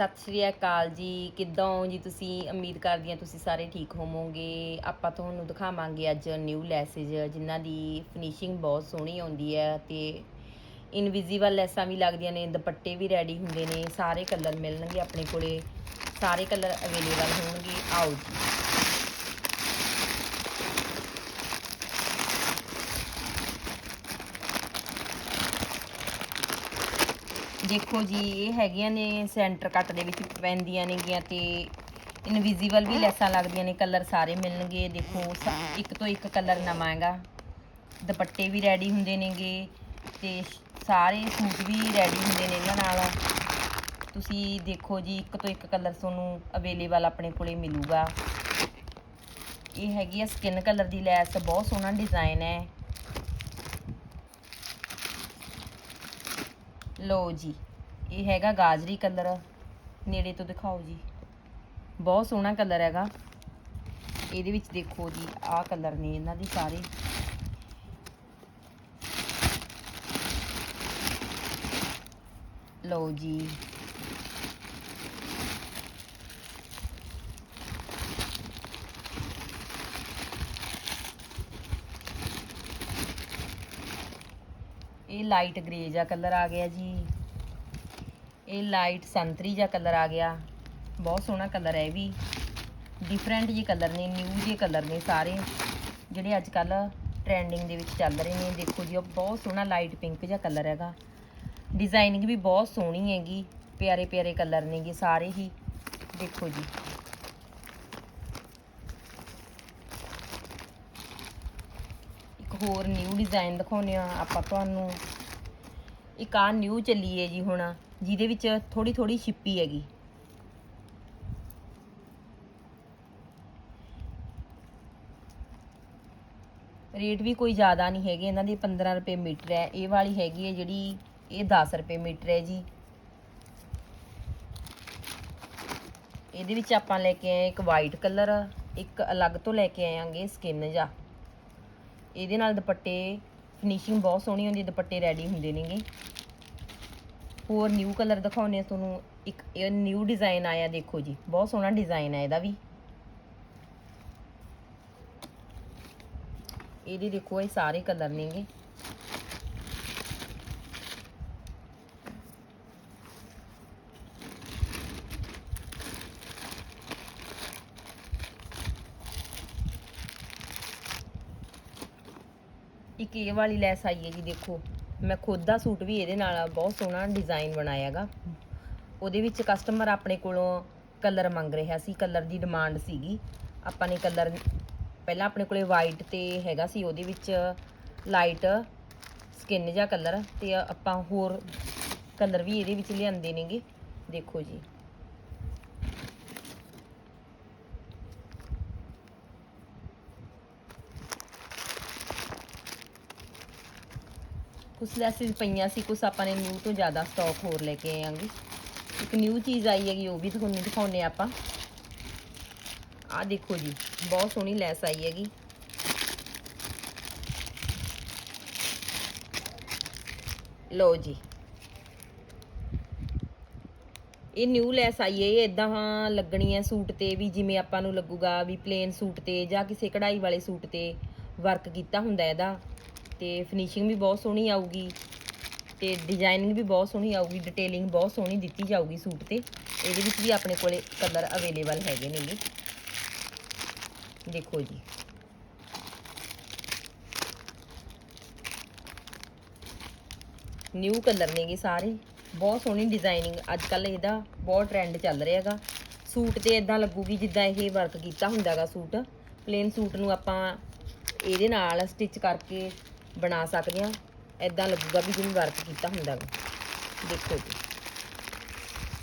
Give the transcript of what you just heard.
ਸਤਿ ਸ਼੍ਰੀ ਅਕਾਲ ਜੀ। ਕਿੱਦਾਂ ਹੋ ਜੀ ਤੁਸੀਂ? ਉਮੀਦ ਕਰਦੀ ਹਾਂ ਤੁਸੀਂ ਸਾਰੇ ਠੀਕ ਹੋਵੋਗੇ। ਆਪਾਂ ਤੁਹਾਨੂੰ ਦਿਖਾਵਾਂਗੇ ਅੱਜ ਨਿਊ ਲੈਸੇਜ, ਜਿਨ੍ਹਾਂ ਦੀ ਫਿਨਿਸ਼ਿੰਗ ਬਹੁਤ ਸੋਹਣੀ ਆਉਂਦੀ ਹੈ ਤੇ ਇਨਵਿਜ਼ੀਬਲ ਲੈਸਾਂ ਵੀ ਲੱਗਦੀਆਂ ਨੇ, ਦੁਪੱਟੇ ਵੀ ਰੈਡੀ ਹੁੰਦੇ ਨੇ। ਸਾਰੇ ਕਲਰ ਮਿਲਣਗੇ ਆਪਣੇ ਕੋਲੇ। ਸਾਰੇ ਕਲਰ ਅਵੇਲੇਬਲ ਹੋਣਗੇ। ਆਓ ਜੀ। ਦੇਖੋ ਜੀ, ਇਹ ਹੈਗੀਆਂ ਨੇ ਸੈਂਟਰ ਕੱਟ ਦੇ ਵਿੱਚ ਪੈਂਦੀਆਂ ਨੇਗੀਆਂ ਤੇ ਇਨਵਿਜ਼ੀਬਲ ਵੀ ਲੈਸਾਂ ਲੱਗਦੀਆਂ ਨੇ ਕਲਰ ਸਾਰੇ ਮਿਲਣਗੇ। ਦੇਖੋ, ਸ- ਇੱਕ ਤੋਂ ਇੱਕ ਕਲਰ ਨਵਾਂ ਹੈਗਾ। ਦੁਪੱਟੇ ਵੀ ਰੈਡੀ ਹੁੰਦੇ ਨੇਗੇ ਤੇ ਸਾਰੇ ਸੂਟ ਵੀ ਰੈਡੀ ਹੁੰਦੇ ਨੇ ਇਹਨਾਂ ਨਾਲ। ਤੁਸੀਂ ਦੇਖੋ ਜੀ, ਇੱਕ ਤੋਂ ਇੱਕ ਕਲਰ ਤੁਹਾਨੂੰ ਅਵੇਲੇਬਲ ਆਪਣੇ ਕੋਲੇ ਮਿਲੂਗਾ। ਇਹ ਹੈਗੀ ਆ ਸਕਿਨ ਕਲਰ ਦੀ ਲੈਸ, ਬਹੁਤ ਸੋਹਣਾ ਡਿਜ਼ਾਈਨ ਹੈ। ਲਓ ਜੀ, ਇਹ ਹੈਗਾ ਗਾਜਰੀ ਕਲਰ। ਨੇੜੇ ਤੋਂ ਦਿਖਾਓ ਜੀ। ਬਹੁਤ ਸੋਹਣਾ ਕਲਰ ਹੈਗਾ। ਇਹਦੇ ਵਿੱਚ ਦੇਖੋ ਜੀ, ਆਹ ਕਲਰ ਨੇ ਇਹਨਾਂ ਦੇ ਸਾਰੇ। ਲਓ ਜੀ ਇਹ ਲਾਈਟ ਗ੍ਰੇ ਜਿਹਾ ਕਲਰ ਆ ਗਿਆ ਜੀ। ਇਹ ਲਾਈਟ ਸੰਤਰੀ ਜਿਹਾ ਕਲਰ ਆ ਗਿਆ। ਬਹੁਤ ਸੋਹਣਾ ਕਲਰ ਹੈ ਇਹ ਵੀ। ਡਿਫਰੈਂਟ ਜਿਹੇ ਕਲਰ ਨੇ ਨਿਊ ਜਿਹੇ ਕਲਰ ਨੇ ਸਾਰੇ, ਜਿਹੜੇ ਅੱਜ ਕੱਲ ਟ੍ਰੈਂਡਿੰਗ ਦੇ ਵਿੱਚ ਚੱਲ ਰਹੇ ਨੇ। ਦੇਖੋ ਜੀ, ਉਹ ਬਹੁਤ ਸੋਹਣਾ ਲਾਈਟ ਪਿੰਕ ਜਿਹਾ ਕਲਰ ਹੈਗਾ। ਡਿਜ਼ਾਈਨਿੰਗ ਵੀ ਬਹੁਤ ਸੋਹਣੀ ਹੈਗੀ। ਪਿਆਰੇ ਪਿਆਰੇ ਕਲਰ ਨੇਗੇ ਸਾਰੇ ਹੀ। ਦੇਖੋ ਜੀ। ਹੋਰ ਨਿਊ ਡਿਜ਼ਾਈਨ ਦਿਖਾਉਂਦੇ ਆ ਆਪਾਂ ਤੁਹਾਨੂੰ ਇੱਕ ਆ ਨਿਊ ਚੱਲੀ ਹੈ ਜੀ ਹੁਣ, ਜਿਹਦੇ ਵਿੱਚ ਥੋੜੀ ਥੋੜੀ ਛਿੱਪੀ ਹੈਗੀ। ਰੇਟ ਵੀ ਕੋਈ ਜ਼ਿਆਦਾ ਨਹੀਂ ਹੈਗੇ, ਇਹਨਾਂ ਦੀ 15 ਰੁਪਏ ਮੀਟਰ ਹੈ। ਇਹ ਵਾਲੀ ਹੈਗੀ ਹੈ ਜਿਹੜੀ, ਇਹ 10 ਰੁਪਏ ਮੀਟਰ ਹੈ ਜੀ। ਇਹਦੇ ਵਿੱਚ ਆਪਾਂ ਲੈ ਕੇ ਆਏ ਇੱਕ ਵਾਈਟ ਕਲਰ ਇੱਕ ਅਲੱਗ ਤੋਂ ਲੈ ਕੇ ਆਵਾਂਗੇ ਸਕਿਨ ਜਾਂ ਇਹਦੇ ਨਾਲ ਦੁਪੱਟੇ ਫਿਨਿਸ਼ਿੰਗ ਬਹੁਤ ਸੋਹਣੀ ਹੁੰਦੀ, ਦੁਪੱਟੇ ਰੈਡੀ ਹੁੰਦੇ ਨੇਗੇ। ਹੋਰ ਨਿਊ ਕਲਰ ਦਿਖਾਉਨੇ ਆ ਤੁਹਾਨੂੰ। ਇੱਕ ਇਹ ਨਿਊ ਡਿਜ਼ਾਈਨ ਆਇਆ, ਦੇਖੋ ਜੀ। ਬਹੁਤ ਸੋਹਣਾ ਡਿਜ਼ਾਈਨ ਹੈ ਇਹਦਾ ਵੀ। ਇਹਦੇ ਦੇਖੋ, ਇਹ ਸਾਰੇ ਕਲਰ ਨੇਗੇ। ਇੱਕ ਇਹ ਵਾਲੀ ਲੈਸ ਆਈ ਹੈ ਜੀ ਦੇਖੋ। ਮੈਂ ਖੁਦ ਦਾ ਸੂਟ ਵੀ ਇਹਦੇ ਨਾਲ ਬਹੁਤ ਸੋਹਣਾ ਡਿਜ਼ਾਈਨ ਬਣਾਇਆ ਹੈਗਾ। ਉਹਦੇ ਵਿੱਚ ਕਸਟਮਰ ਆਪਣੇ ਕੋਲੋਂ ਕਲਰ ਮੰਗ ਰਿਹਾ ਸੀ ਕਲਰ ਦੀ ਡਿਮਾਂਡ ਸੀਗੀ। ਆਪਾਂ ਨੇ ਕਲਰ ਪਹਿਲਾਂ ਆਪਣੇ ਕੋਲੇ ਵਾਈਟ ਤੇ ਹੈਗਾ ਸੀ, ਉਹਦੇ ਵਿੱਚ ਲਾਈਟ ਸਕਿਨ ਜਾਂ ਕਲਰ ਤੇ ਆਪਾਂ ਹੋਰ ਕਲਰ ਵੀ ਇਹਦੇ ਵਿੱਚ ਲਿਆਂਦੇ ਨੇਗੇ। ਦੇਖੋ ਜੀ। ਕੁਛ ਲੈਸਿਸ ਪਈਆਂ ਸੀ, ਕੁਛ ਆਪਾਂ ਨੇ ਨਿਊ ਤੋਂ ਜ਼ਿਆਦਾ ਸਟਾਕ ਹੋਰ ਲੈ ਕੇ ਆਏਾਂਗੇ ਇੱਕ ਨਿਊ ਚੀਜ਼ ਆਈ ਹੈਗੀ, ਉਹ ਵੀ ਤੁਹਾਨੂੰ ਦਿਖਾਉਨੇ ਆਪਾਂ। ਆਹ ਦੇਖੋ ਜੀ, ਬਹੁਤ ਸੋਹਣੀ ਲੈਸ ਆਈ ਹੈਗੀ। ਲਓ ਜੀ। ਇਹ ਨਿਊ ਲੈਸ ਆਈ ਹੈ, ਇਹ ਇਦਾਂ ਲੱਗਣੀ ਹੈ ਸੂਟ ਤੇ ਵੀ ਜਿਵੇਂ ਆਪਾਂ ਨੂੰ ਲੱਗੂਗਾ ਵੀ ਪਲੇਨ ਸੂਟ ਤੇ ਜਾਂ ਕਿਸੇ ਕਢਾਈ ਵਾਲੇ ਸੂਟ ਤੇ ਵਰਕ ਕੀਤਾ ਹੁੰਦਾ ਇਹਦਾ। ਤੇ ਫਿਨਿਸ਼ਿੰਗ ਵੀ ਬਹੁਤ ਸੋਹਣੀ ਆਊਗੀ ਤੇ ਡਿਜ਼ਾਈਨਿੰਗ ਵੀ ਬਹੁਤ ਸੋਹਣੀ ਆਊਗੀ ਡਿਟੇਲਿੰਗ ਬਹੁਤ ਸੋਹਣੀ ਦਿੱਤੀ ਜਾਊਗੀ ਸੂਟ ਤੇ। ਇਹਦੇ ਵਿੱਚ ਵੀ ਆਪਣੇ ਕੋਲੇ ਕਲਰ ਅਵੇਲੇਬਲ ਹੈਗੇ ਨੇਗੇ ਦੇਖੋ ਜੀ। ਨਿਊ ਕਲਰ ਨੇਗੇ ਸਾਰੇ। ਬਹੁਤ ਸੋਹਣੀ ਡਿਜ਼ਾਈਨਿੰਗ ਅੱਜ ਕੱਲ ਇਹਦਾ ਬਹੁਤ ਟ੍ਰੈਂਡ ਚੱਲ ਰਿਹਾ ਹੈਗਾ। ਸੂਟ ਤੇ ਇਦਾਂ ਲੱਗੂਗੀ ਜਿੱਦਾਂ ਇਹ ਵਰਕ ਕੀਤਾ ਹੁੰਦਾਗਾ ਸੂਟ। ਪਲੇਨ ਸੂਟ ਨੂੰ ਆਪਾਂ ਇਹਦੇ ਨਾਲ ਸਟਿਚ ਕਰਕੇ ਬਣਾ ਸਕਦੇ ਆ ਇਦਾਂ ਲੱਗੂਗਾ ਵੀ ਜਿਵੇਂ ਵਰਤ ਕੀਤਾ ਹੁੰਦਾ ਵਾ। ਦੇਖੋ ਜੀ।